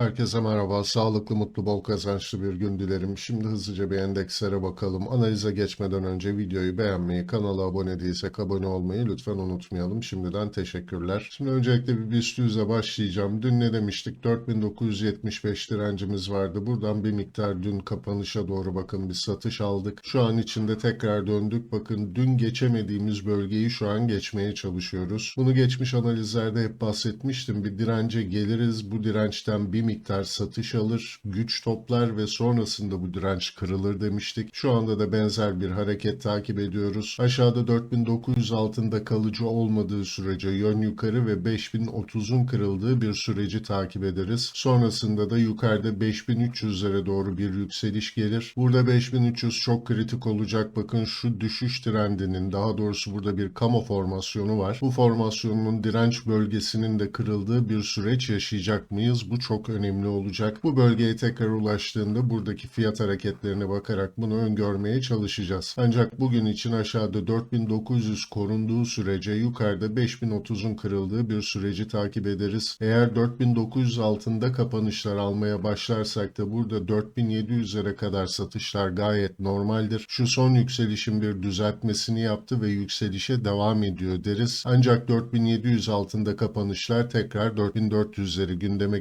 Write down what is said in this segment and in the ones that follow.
Herkese merhaba. Sağlıklı, mutlu, bol kazançlı bir gün dilerim. Şimdi hızlıca bir endekslere bakalım. Analize geçmeden önce videoyu beğenmeyi, kanala abone değilsek abone olmayı lütfen unutmayalım. Şimdiden teşekkürler. Şimdi öncelikle bir BIST 100'e başlayacağım. Dün ne demiştik? 4975 direncimiz vardı. Buradan bir miktar dün kapanışa doğru bakın bir satış aldık. Şu an içinde tekrar döndük. Bakın dün geçemediğimiz bölgeyi şu an geçmeye çalışıyoruz. Bunu geçmiş analizlerde hep bahsetmiştim. Bir dirence geliriz. Bu dirençten bir miktar satış alır, güç toplar ve sonrasında bu direnç kırılır demiştik. Şu anda da benzer bir hareket takip ediyoruz. Aşağıda 4900 altında kalıcı olmadığı sürece yön yukarı ve 5030'un kırıldığı bir süreci takip ederiz. Sonrasında da yukarıda 5300'lere doğru bir yükseliş gelir. Burada 5300 çok kritik olacak. Bakın şu düşüş trendinin daha doğrusu burada bir kama formasyonu var. Bu formasyonun direnç bölgesinin de kırıldığı bir süreç yaşayacak mıyız? Bu çok önemli olacak. Bu bölgeye tekrar ulaştığında buradaki fiyat hareketlerine bakarak bunu öngörmeye çalışacağız. Ancak bugün için aşağıda 4900 korunduğu sürece yukarıda 5030'un kırıldığı bir süreci takip ederiz. Eğer 4900 altında kapanışlar almaya başlarsak da burada 4700'lere kadar satışlar gayet normaldir. Şu son yükselişin bir düzeltmesini yaptı ve yükselişe devam ediyor deriz. Ancak 4700 altında kapanışlar tekrar 4400'leri gündeme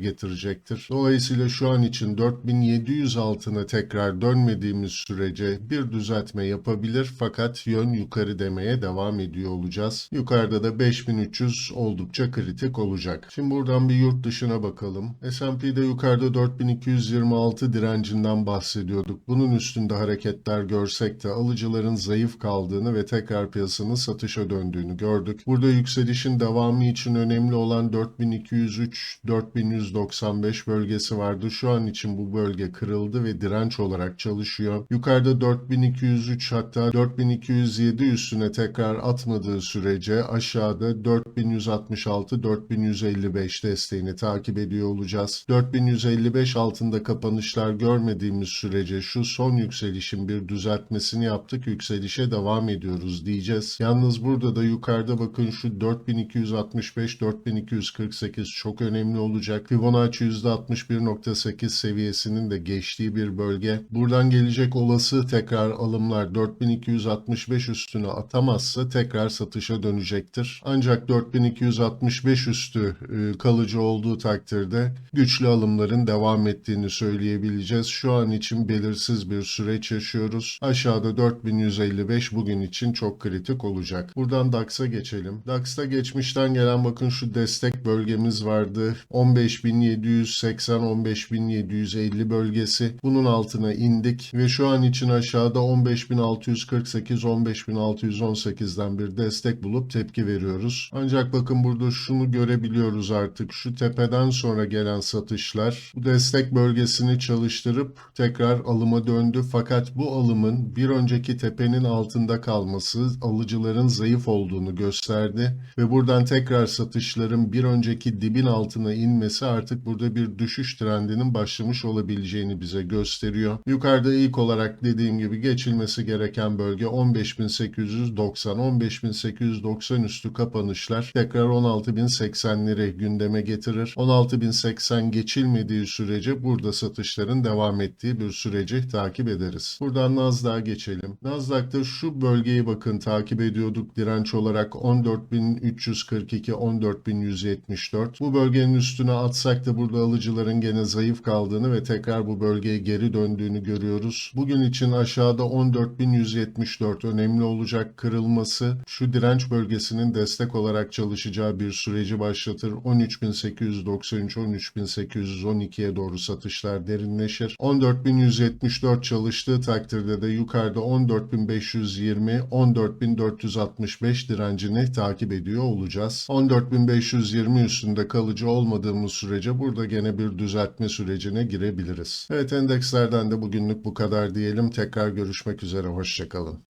getirecektir. Dolayısıyla şu an için 4700 altına tekrar dönmediğimiz sürece bir düzeltme yapabilir fakat yön yukarı demeye devam ediyor olacağız. Yukarıda da 5300 oldukça kritik olacak. Şimdi buradan bir yurt dışına bakalım. S&P'de yukarıda 4226 direncinden bahsediyorduk. Bunun üstünde hareketler görsek de alıcıların zayıf kaldığını ve tekrar piyasanın satışa döndüğünü gördük. Burada yükselişin devamı için önemli olan 4203 4195 bölgesi vardı. Şu an için bu bölge kırıldı ve direnç olarak çalışıyor. Yukarıda 4203 hatta 4207 üstüne tekrar atmadığı sürece aşağıda 4166 4155 desteğini takip ediyor olacağız. 4155 altında kapanışlar görmediğimiz sürece şu son yükselişin bir düzeltmesini yaptık. Yükselişe devam ediyoruz diyeceğiz. Yalnız burada da yukarıda bakın şu 4265 4248 çok önemli olacak. Fibonacci %61.8 seviyesinin de geçtiği bir bölge. Buradan gelecek olası tekrar alımlar 4265 üstüne atamazsa tekrar satışa dönecektir. Ancak 4265 üstü e, kalıcı olduğu takdirde güçlü alımların devam ettiğini söyleyebileceğiz. Şu an için belirsiz bir süreç yaşıyoruz. Aşağıda 4155 bugün için çok kritik olacak. Buradan DAX'a geçelim. DAX'ta geçmişten gelen bakın şu destek bölgemiz vardı. 15780-15750 bölgesi. Bunun altına indik ve şu an için aşağıda 15648-15618'den bir destek bulup tepki veriyoruz. Ancak bakın burada şunu görebiliyoruz artık. Şu tepeden sonra gelen satışlar bu destek bölgesini çalıştırıp tekrar alıma döndü. Fakat bu alımın bir önceki tepenin altında kalması alıcıların zayıf olduğunu gösterdi ve buradan tekrar satışların bir önceki dibin altına inmesi artık burada bir düşüş trendinin başlamış olabileceğini bize gösteriyor. Yukarıda ilk olarak dediğim gibi geçilmesi gereken bölge 15890 15890 üstü kapanışlar tekrar 16080'leri gündeme getirir. 16080 geçilmediği sürece burada satışların devam ettiği bir süreci takip ederiz. Buradan Nasdaq'a geçelim. Nasdaq'ta şu bölgeyi bakın takip ediyorduk direnç olarak 14342 14174. Bu bölgenin üstüne atsak da burada alıcıların gene zayıf kaldığını ve tekrar bu bölgeye geri döndüğünü görüyoruz. Bugün için aşağıda 14174 önemli olacak kırılması şu direnç bölgesinin destek olarak çalışacağı bir süreci başlatır. 13893 13812'ye doğru satışlar derinleşir. 14174 çalıştığı takdirde de yukarıda 14520 14465 direncini takip ediyor olacağız. 14520 üstünde kalıcı olmadığımız sürece burada gene bir düzeltme sürecine girebiliriz. Evet endekslerden de bugünlük bu kadar diyelim. Tekrar görüşmek üzere. Hoşçakalın.